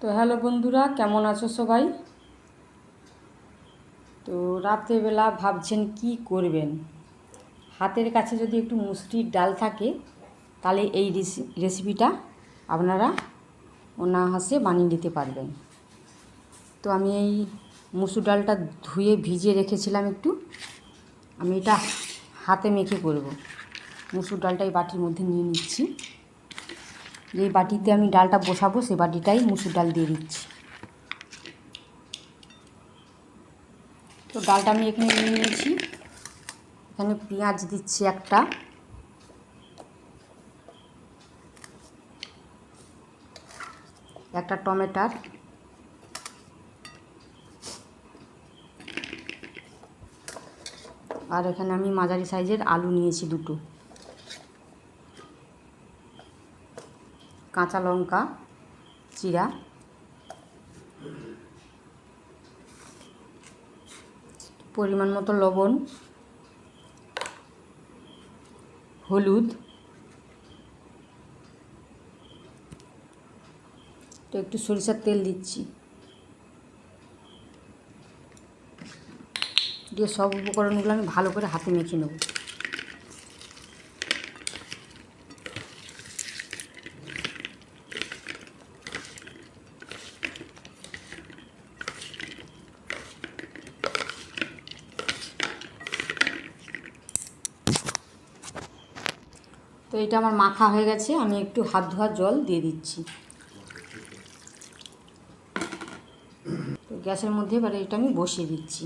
তো হ্যালো বন্ধুরা, কেমন আছো সবাই? তো রাত্রেবেলা ভাবছেন কি করবেন? হাতের কাছে যদি একটু মুসরির ডাল থাকে, তাহলে এই রেসি- রেসিপিটা আপনারা অনায়াসে বানিয়ে নিতে পারবেন। তো আমি এই মুসুর ডালটা ধুয়ে ভিজিয়ে রেখেছিলাম একটু। আমি এটা হাতে মেখে করব। মুসুর ডালটা এই বাটির মধ্যে নিয়ে নিচ্ছি। যেই বাটিতে আমি ডালটা বসাবো সেই বাটিটাই মুসুর ডাল দিয়ে দিচ্ছি। তো ডালটা আমি এখানে নিয়ে নিয়েছি। এখানে পেঁয়াজ দিচ্ছি একটা। একটা টমেটার। আর এখানে আমি মাঝারি সাইজের আলু নিয়েছি দুটো। কাঁচা লঙ্কা চিরা পরিমাণ মতো লবণ, হলুদ। তো একটু সরিষার তেল দিচ্ছি। দিয়ে সব উপকরণগুলো আমি ভালো করে হাতে মেখে নেব। এটা আমার মাখা হয়ে গেছে, আমি একটু হাত ধোয়ার জল দিয়ে দিচ্ছি। তো গ্যাসের মধ্যে এবারে এটা আমি বসিয়ে দিচ্ছি।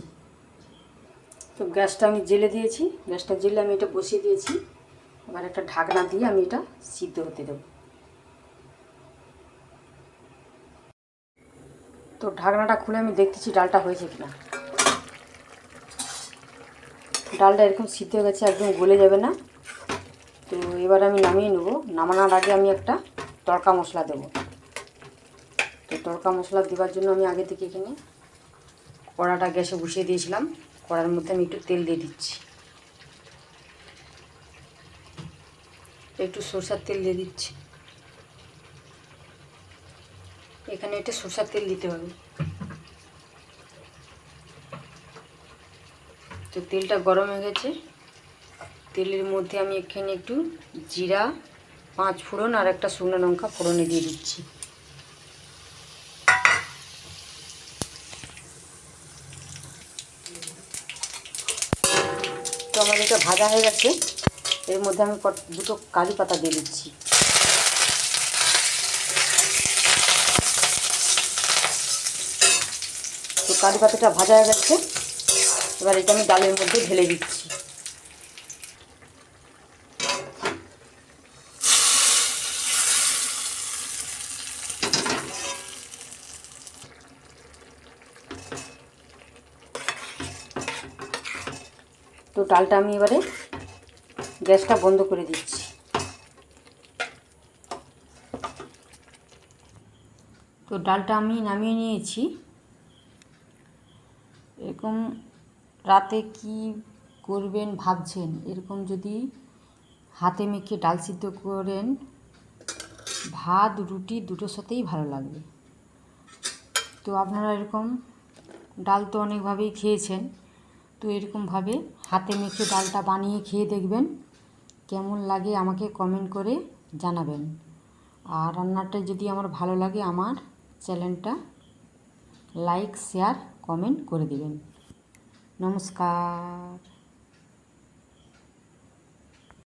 তো গ্যাসটা আমি জেলে দিয়েছি, গ্যাসটা জেলে আমি এটা বসিয়ে দিয়েছি। এবার একটা ঢাকনা দিয়ে আমি এটা সিদ্ধ হতে দেবো। তো ঢাকনাটা খুলে আমি দেখতেছি ডালটা হয়েছে কিনা। ডালটা এরকম সিদ্ধ হয়ে গেছে, একদম গলে যাবে না। এবার আমি নামিয়ে নেব। নামানোর আগে আমি একটা তড়কা মশলা দেবো। তো তড়কা মশলা দেওয়ার জন্য আমি আগে থেকে এখানে কড়াটা গ্যাসে বসিয়ে দিয়েছিলাম। কড়ার মধ্যে আমি একটু তেল দিয়ে দিচ্ছি। একটু সরষার তেল দিয়ে দিচ্ছি। এখানে একটু সরষার তেল দিতে হবে। তো তেলটা গরম হয়ে গেছে। তেলের মধ্যে আমি এখানে একটু জিরা, পাঁচ ফোড়ন আর একটা শুকনো লঙ্কা ফোড়নে দিয়ে দিচ্ছি। তো আমার এটা ভাজা হয়ে গেছে। এর মধ্যে আমি দুটো কারি পাতা দিয়ে দিচ্ছি। তো কারি পাতাটা ভাজা হয়ে গেছে। এবার এটা আমি ডালের মধ্যে ঢেলে দিচ্ছি। তো ডালটা আমি এবারে গ্যাসটা বন্ধ করে দিচ্ছি। তো ডালটা আমি নামিয়ে নিয়েছি। এরকম রাতে কি করবেন ভাবছেন? এরকম যদি হাতে মেখে ডাল সিদ্ধ করেন, ভাত, রুটি দুটোর সাথেই ভালো লাগবে। তো আপনারা এরকম ডাল তো অনেকভাবেই খেয়েছেন। তো এরকমভাবে হাতে মেখে ডালটা বানিয়ে খেয়ে দেখবেন। কেমন লাগে আমাকে কমেন্ট করে জানাবেন। আর রান্নাটা যদি আমার ভালো লাগে আমার চ্যানেলটা লাইক শেয়ার কমেন্ট করে দেবেন। নমস্কার।